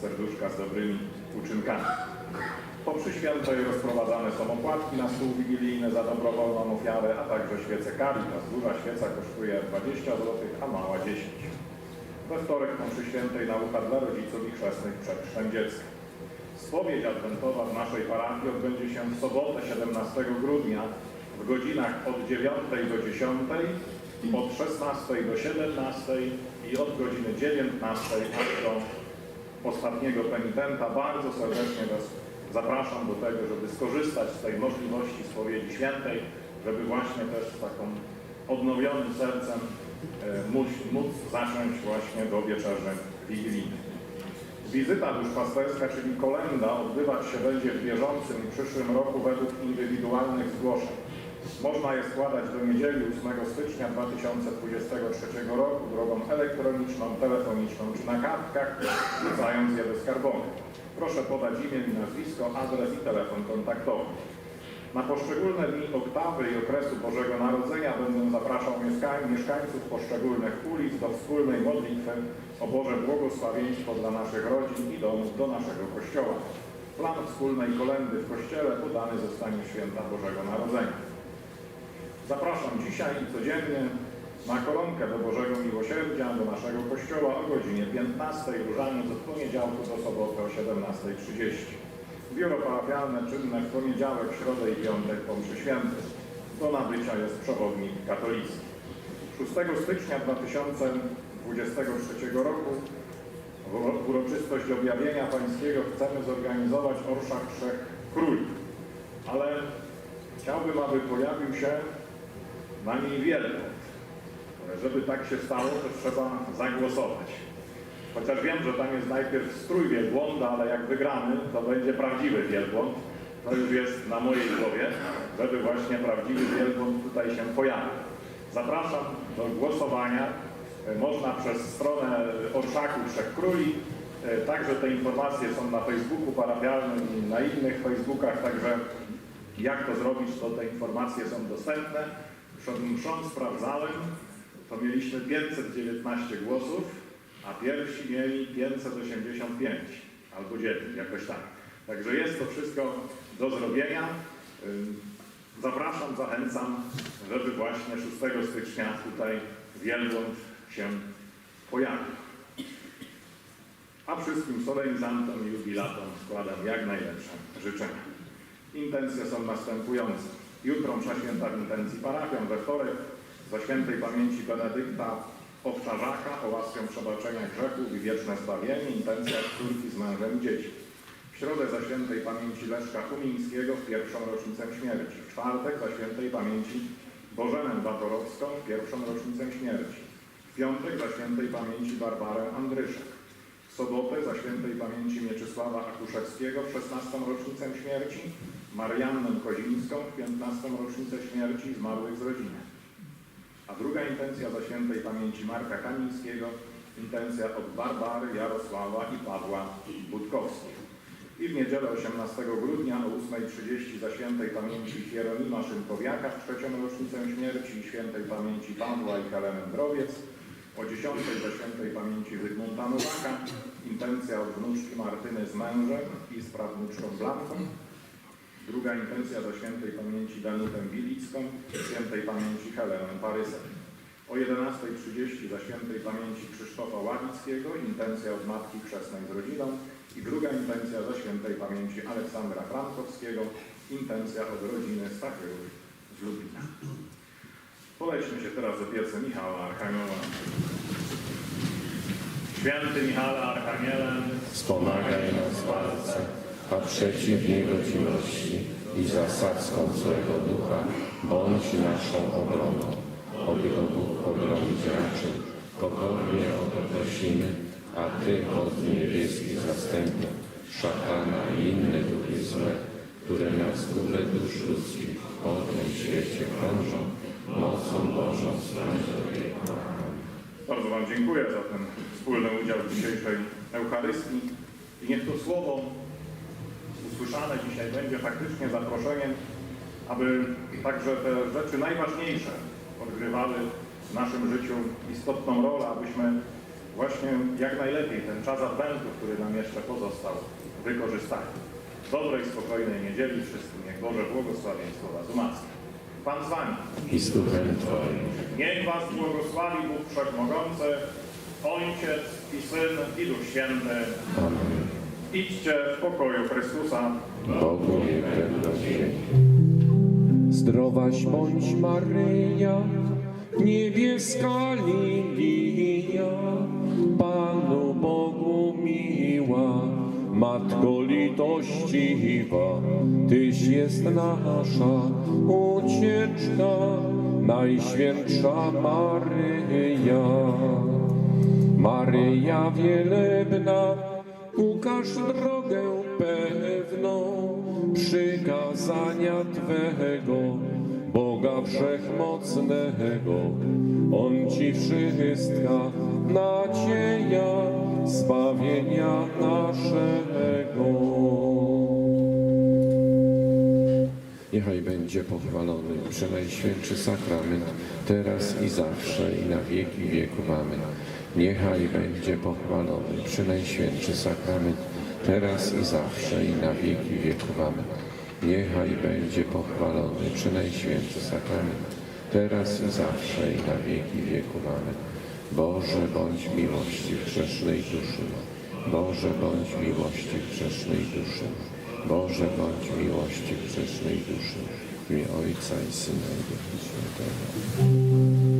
serduszka z dobrymi uczynkami. Po przyświętej rozprowadzane są opłatki na stół wigilijny za dobrowolną ofiarę, a także świece Caritas. Duża świeca kosztuje 20 zł, a mała 10. We wtorek po przyświętej nauka dla rodziców i chrzestnych przed chrztem dziecka. Spowiedź adwentowa w naszej parafii odbędzie się w sobotę 17 grudnia w godzinach od 9 do 10, od 16 do 17 i od godziny 19 aż do ostatniego penitenta. Bardzo serdecznie Was zapraszam do tego, żeby skorzystać z tej możliwości spowiedzi świętej, żeby właśnie też z taką odnowionym sercem e, móc, móc zacząć właśnie do wieczerzy wigilijnej. Wizyta duszpasterska, czyli kolenda, odbywać się będzie w bieżącym i przyszłym roku według indywidualnych zgłoszeń. Można je składać do niedzieli 8 stycznia 2023 roku drogą elektroniczną, telefoniczną czy na kartkach, wrzucając je do skarbonki. Proszę podać imię i nazwisko, adres i telefon kontaktowy. Na poszczególne dni oktawy i okresu Bożego Narodzenia będę zapraszał mieszkań, mieszkańców poszczególnych ulic do wspólnej modlitwy o Boże błogosławieństwo dla naszych rodzin i domów do naszego Kościoła. Plan wspólnej kolendy w Kościele podany zostanie święta Bożego Narodzenia. Zapraszam dzisiaj i codziennie na koronkę do Bożego Miłosierdzia do naszego Kościoła o godzinie 15, różaniec od poniedziałku do soboty o 17.30. Biuro parafialne czynne w poniedziałek, środę i piątek po mszy świętej. Do nabycia jest przewodnik katolicki. 6 stycznia 2023 roku w uroczystość objawienia pańskiego chcemy zorganizować Orszak Trzech Króli. Ale chciałbym, aby pojawił się na niej wielbłąd. Żeby tak się stało, to trzeba zagłosować. Chociaż wiem, że tam jest najpierw strój wielbłąda, ale jak wygramy, to będzie prawdziwy wielbłąd. To już jest na mojej głowie, żeby właśnie prawdziwy wielbłąd tutaj się pojawił. Zapraszam do głosowania. E, Można przez stronę Orszaku Trzech Króli. E, Także te informacje są na Facebooku parafialnym i na innych Facebookach, także jak to zrobić, to te informacje są dostępne. Przed mszą sprawdzałem, to mieliśmy 519 głosów, a pierwsi mieli 585 albo 9, jakoś tak. Także jest to wszystko do zrobienia. Zapraszam, zachęcam, żeby właśnie 6 stycznia tutaj wielbłąd się pojawił. A wszystkim solenizantom i jubilatom składam jak najlepsze życzenia. Intencje są następujące. Jutro msza święta w intencji parafian, we wtorek za świętej pamięci Benedykta Owczarzaka o łaskę przebaczenia grzechów i wieczne zbawienie, intencja córki z mężem i dzieci. W środę za świętej pamięci Leszka Kumińskiego w pierwszą rocznicę śmierci. W czwartek za świętej pamięci Bożenę Batorowską w pierwszą rocznicę śmierci. W piątek za świętej pamięci Barbarę Andryszek. W sobotę za świętej pamięci Mieczysława Akuszewskiego w 16. rocznicę śmierci, Mariannę Kozińską w 15. rocznicę śmierci zmarłych z rodziny. A druga intencja za świętej pamięci Marka Kamińskiego, intencja od Barbary, Jarosława i Pawła Budkowskich. I w niedzielę 18 grudnia o 8.30 za świętej pamięci Hieronima Szymkowiaka w trzecią rocznicę śmierci i świętej pamięci Pawła i Heleny Drowiec. O 10 za świętej pamięci Zygmunta Nowaka, intencja od wnuczki Martyny z mężem i z prawnuczką Blanką. Druga intencja za świętej pamięci Danutę Bilicką i świętej pamięci Helenę Parysę. O 11.30 za świętej pamięci Krzysztofa Ławickiego, intencja od Matki Chrzestnej z rodziną i druga intencja za świętej pamięci Aleksandra Frankowskiego, intencja od rodziny Stachyrów z Lublina. Polećmy się teraz do piecy Michała Archanioła. Święty Michale Archanielem, Wspomagaj nas w walce, a przeciw niegodziwości i zasadzką złego ducha bądź naszą obroną. Oby go Bóg obronić raczył. Pokornie o to prosimy, a Ty od niebieskich zastępów, szatana i inne duchy złe, które na zgubę dusz ludzkich po tym świecie krążą, mocą Bożą sprawiedź do. Bardzo Wam dziękuję za ten wspólny udział w dzisiejszej Eucharystii. I niech to słowo usłyszane dzisiaj będzie faktycznie zaproszeniem, aby także te rzeczy najważniejsze odgrywały w naszym życiu istotną rolę, abyśmy właśnie jak najlepiej ten czas Adwentu, który nam jeszcze pozostał, wykorzystali. Dobrej, spokojnej niedzieli wszystkim. Niech Boże błogosławieństwo Was umacnia. Pan z Wami. i z duchem Twoim. Niech Was błogosławi Bóg Wszechmogący, Ojciec i Syn i Duch Święty. Amen. Idźcie w pokoju Chrystusa. Dzięki. Zdrowaś bądź Maryja, niebieska lilia, Panu Bogu miła, Matko litościwa, Tyś jest nasza ucieczka, Najświętsza Maryja. Maryja wielebna, ukaż drogę pewną przykazania Twego, Boga Wszechmocnego. On Ci wszystka nadzieja zbawienia naszego. Niechaj będzie pochwalony Przenajświętszy Sakrament, teraz i zawsze i na wieki wieków. Amen. Niechaj będzie pochwalony Przenajświętszy Sakrament, teraz i zawsze i na wieki wieków. Amen. Niechaj będzie pochwalony Przenajświętszy Sakrament, teraz i zawsze i na wieki wieków. Amen. Boże, bądź miłości w grzesznej duszy. Boże, bądź miłości w grzesznej duszy. Boże, bądź miłości w grzesznej duszy. W imię Ojca i Syna i Ducha Świętego.